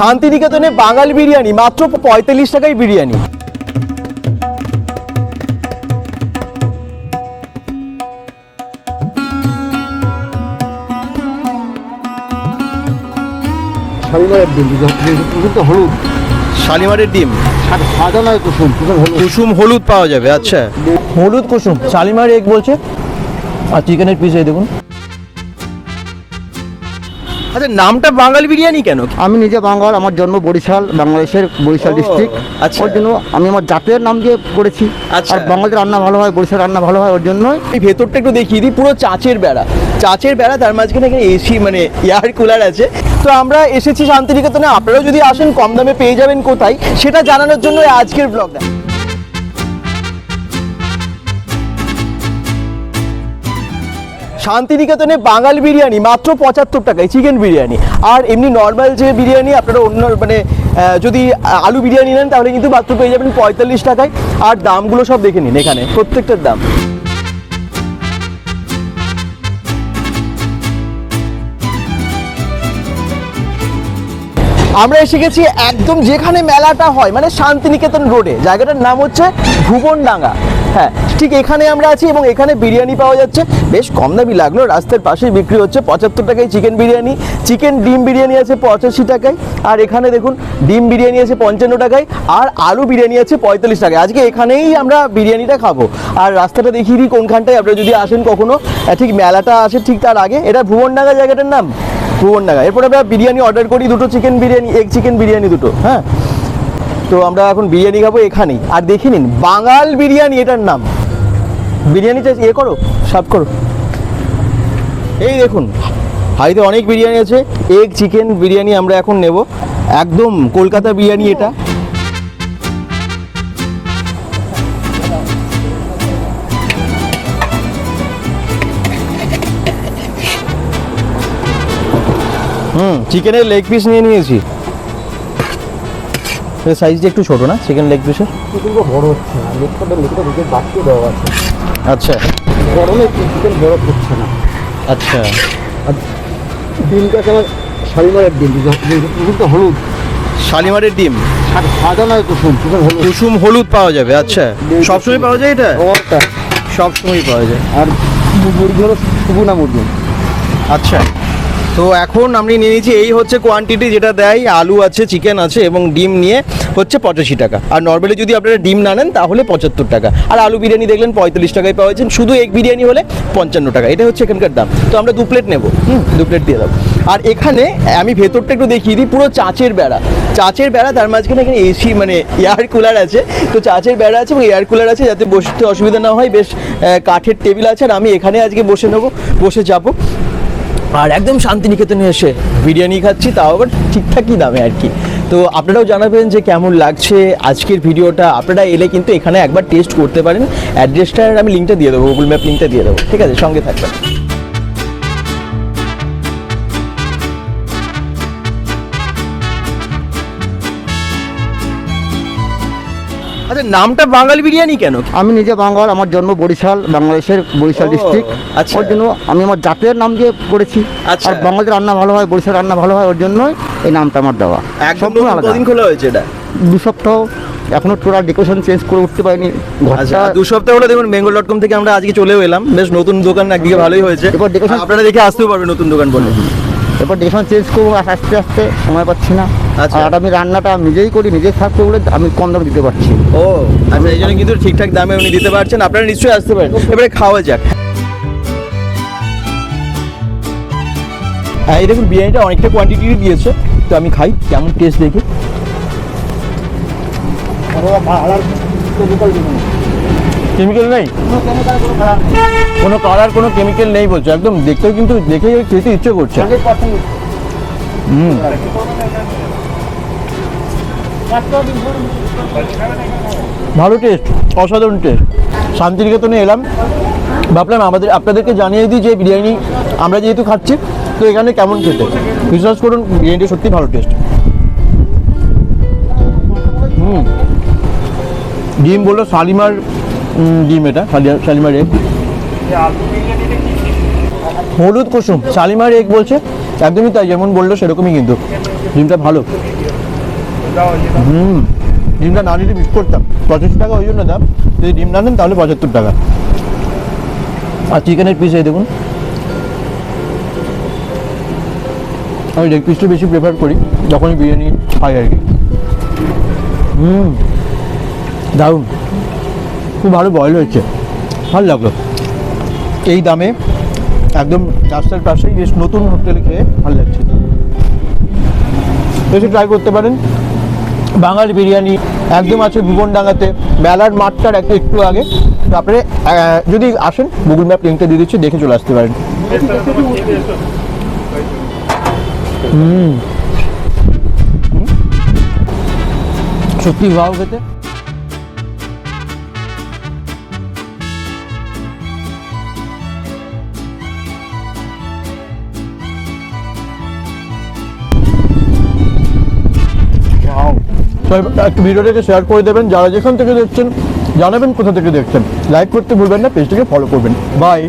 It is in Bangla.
শান্তিনিকেতনে বাঙাল বিরিয়ানি মাত্র পঁয়তাল্লিশ টাকায় বিরিয়ানি। ডিম হলুদ। শালিমারের ডিম? সাদা নয় কুসুম। কুসুম হলুদ। কুসুম হলুদ পাওয়া যাবে আচ্ছা। হলুদ কুসুম শালিমার এগ বলছে। আর চিকেনের পিস এই দেখুন। আচ্ছা নামটা বাঙালি বিরিয়ানি কেন? আমি নিজে বাঙাল আমার জন্ম বরিশাল বাংলাদেশের বরিশাল ডিস্ট্রিক্ট আচ্ছা। ওর জন্য আমি আমার জাতের নাম দিয়ে করেছি। আচ্ছা। আর বাঙালির রান্না ভালো হয় বরিশাল রান্না ভালো হয় ওর জন্য এই ভেতরটা একটু দেখিয়ে দিই পুরো চাচের বেড়া। চাচের বেড়া তার মাঝখানে এখানে এসি মানে এয়ার কুলার আছে। তো আমরা এসেছি শান্তিনিকেতনে। আপনারাও যদি আসেন কম দামে পেয়ে যাবেন কোথায়? সেটা জানানোর জন্য আজকের ব্লগটা শান্তিনিকেতনে বাঙাল বিরিয়ানি, মাত্র পঁচাত্তর টাকায়, চিকেন বিরিয়ানি। আর এমনি নর্মাল যে বিরিয়ানি, আপনারা অন্য মানে যদি আলু বিরিয়ানি নেন, তাহলে কিন্তু মাত্র পেয়ে যাবেন পঁয়তাল্লিশ টাকায়। আর দামগুলো সব দেখে নিন এখানে, প্রত্যেকটার দাম। আমরা এসে গেছি একদম যেখানে মেলাটা হয় মানে শান্তিনিকেতন রোডে। জায়গাটার নাম হচ্ছে ভুবনডাঙ্গা। হ্যাঁ ঠিক এখানে আমরা আছি এবং এখানে বিরিয়ানি পাওয়া যাচ্ছে। বেশ কম দামি লাগল, রাস্তার পাশেই বিক্রি হচ্ছে পঁচাত্তর টাকায় চিকেন বিরিয়ানি। চিকেন ডিম বিরিয়ানি আছে পঁচাশি টাকায়, আর এখানে দেখুন, ডিম বিরিয়ানি আছে পঞ্চান্ন টাকায়, আর আলু বিরিয়ানি আছে পঁয়তাল্লিশ টাকায়। আজকে এখানেই আমরা বিরিয়ানিটা খাব। আর রাস্তাটা দেখিয়ে দিই কোনখানটায়, আপনারা যদি আসেন কখনো ঠিক মেলাটা আসে ঠিক তার আগে। এটা ভুবনডাঙ্গা জায়গাটার নাম? ভুবনডাঙ্গা। এরপর আমরা বিরিয়ানি অর্ডার করি, দুটো chicken biryani, egg chicken biryani দুটো হ্যাঁ? তো আমরা এখন বিরিয়ানি খাব এখানেই। আর দেখে নিন, বাঙাল বিরিয়ানি, এটার নাম। বিরিয়ানি বিরিয়ানিটা ইয়ে করো সাফ করো। এই দেখুন হাইতে অনেক বিরিয়ানি আছে এগ চিকেন বিরিয়ানি আমরা এখন নেব। একদম কলকাতা বিরিয়ানি এটা। হুম চিকেনের লেগ পিস নিয়ে নিয়েছি। সাইজটা একটু ছোট না চিকেন লেগ পিসের চিকেনটা বড় হচ্ছে না লেগটা লেগটা ঢুকে বাড়তে দেওয়া আছে। আচ্ছা। গরমে চিকেন বড় হচ্ছে না। আচ্ছা। আর ডিমটা কেমন শাড়িমারের ডিম? তো হলুদ। শালিমারের ডিম? সাদা সাদা নয় কুসুম। কুসুম হলুদ পাওয়া যাবে আচ্ছা। সবসময় পাওয়া যায় এটা? সবসময় পাওয়া যায়। আর মুরগি হলো সুগুনা মুরগি। আচ্ছা। তো এখন আমি নিয়ে নিয়েছি, এই হচ্ছে কোয়ান্টিটি যেটা দেয়, আলু আছে চিকেন আছে এবং ডিম নিয়ে হচ্ছে পঁচাশি টাকা। আর নর্মালি যদি আপনারা ডিম না নেন, তাহলে পঁচাত্তর টাকা। আর আলু বিরিয়ানি দেখলেন, পঁয়তাল্লিশ টাকায় পাওয়া যাচ্ছেন শুধু এক বিরিয়ানি হলে পঞ্চান্ন টাকা। এটা হচ্ছে এখানকার দাম। তো আমরা দু প্লেট নেব। হুম, দু প্লেট দিয়ে দাও। আর এখানে আমি ভেতরটা একটু দেখিয়ে দিই, পুরো চাঁচের বেড়া। চাঁচের বেড়া, তার মাঝখানে এখানে এসি মানে এয়ার কুলার আছে। তো চাঁচের বেড়া আছে এবং এয়ার কুলার আছে যাতে বসতে অসুবিধা না হয়। বেশ কাঠের টেবিল আছে। আর আমি এখানে আজকে বসে নেব, বসে যাব। আর একদম শান্তিনিকেতনে এসে বিরিয়ানি খাচ্ছি, তাও আবার ঠিকঠাকই দামে আর কি। তো আপনারাও জানাবেন যে কেমন লাগছে আজকের ভিডিওটা। আপনারা এলে কিন্তু এখানে একবার টেস্ট করতে পারেন। অ্যাড্রেসটার আমি লিঙ্কটা দিয়ে দেবো গুগল ম্যাপ লিঙ্কটা দিয়ে দেবো। ঠিক আছে, সঙ্গে থাকবেন। আচ্ছা নামটা বাঙালি বিরিয়ানি কেন? আমি নিজে বাঙাল আমার জন্ম বরিশাল বাংলাদেশের বরিশাল ডিস্ট্রিক্ট। আচ্ছা। ওর জন্য আমি আমার জাতের নাম দিয়ে করেছি। আচ্ছা। আর বাঙালির রান্না ভালো হয় বরিশাল রান্না ভালো হয় ওর জন্যই এই নামটা আমার দেওয়া। একদম কদিন খোলা হয়েছে এটা? দু সপ্তাহ এখনও টোটাল ডেকোরেশন চেঞ্জ করে উঠতে পারিনি। আচ্ছা ঘরটা দু সপ্তাহ হলো দেখুন বেঙ্গল ডট কম থেকে আমরা আজকে চলেও এলাম। বেশ নতুন দোকান একদিকে ভালোই হয়েছে। এবার decoration- আপনারা দেখে আসতেও পারবেন নতুন দোকান বলে। এরপর ডেকোরেশন চেঞ্জ করব আস- আস্তে আস্তে সময় পাচ্ছি না। আচ্ছা। আর আমি রান্নাটা নিজেই করি নিজেই থাকতে বলে আমি কম দামে দিতে পারছি। ও আচ্ছা এই জন্য কিন্তু ঠিকঠাক দামে উনি দিতে পারছেন আপনারা নিশ্চয়ই আসতে পারেন। এবারে খাওয়া যাক। হ্যাঁ এই দেখুন বিরিয়ানিটা অনেকটা কোয়ান্টিটি দিয়েছে তো আমি খাই কেমন টেস্ট দেখি। কেমিক্যাল নেই? কোনো কালার কোনো কেমিক্যাল নেই বলছো। একদম দেখতেও কিন্তু দেখে খেতে ইচ্ছে করছে। হুম। ভালো টেস্ট অসাধারণ টেস্ট শান্তিনিকেতনে এলাম। ভাবলাম আমাদের, আপনাদেরকে জানিয়ে দিই যে বিরিয়ানি আমরা যেহেতু খাচ্ছি, তো এখানে কেমন খেতে? বিশ্বাস করুন, বিরিয়ানিটা সত্যি ভালো টেস্ট হুম। ডিম বলল শালিমার ডিম এটা শালি- শালিমার এগ হলুদ কুসুম। শালিমার এগ বলছে? একদমই তাই, যেমন বলল সেরকমই কিন্তু। ডিমটা ভালো। হুম। ডিমটা না নিলে মিস করতাম পঁচাশি টাকা ওই জন্য দাম। যদি ডিম না নেন তাহলে পঁচাত্তর টাকা। আর চিকেনের পিস এই দেখুন। আমি লেগ পিসটা বেশি প্রেফার করি, যখনই বিরিয়ানি খাই আর কি। হুম। দারুণ। খুব ভালো বয়েল হয়েছে। ভালো লাগল। এই দামে একদম রাস্তার পাশেই বেশ নতুন হোটেলে খেয়ে ভালো লাগছে। বেশি ট্রাই করতে পারেন। বাঙালি বিরিয়ানি একদম আছে ভুবনডাঙ্গাতে। মেলার মাঠটার একটা একটু আগে। তারপরে যদি আসেন গুগল ম্যাপ লিঙ্কটা দিয়ে দিচ্ছি, দেখে চলে আসতে পারেন। হুম। সত্যি ভাও খেতে। একটু ভিডিওটাকে শেয়ার করে দেবেন। যারা যেখান থেকে দেখছেন, জানাবেন কোথা থেকে দেখছেন। লাইক করতে ভুলবেন না পেজটাকে ফলো করবেন। বাই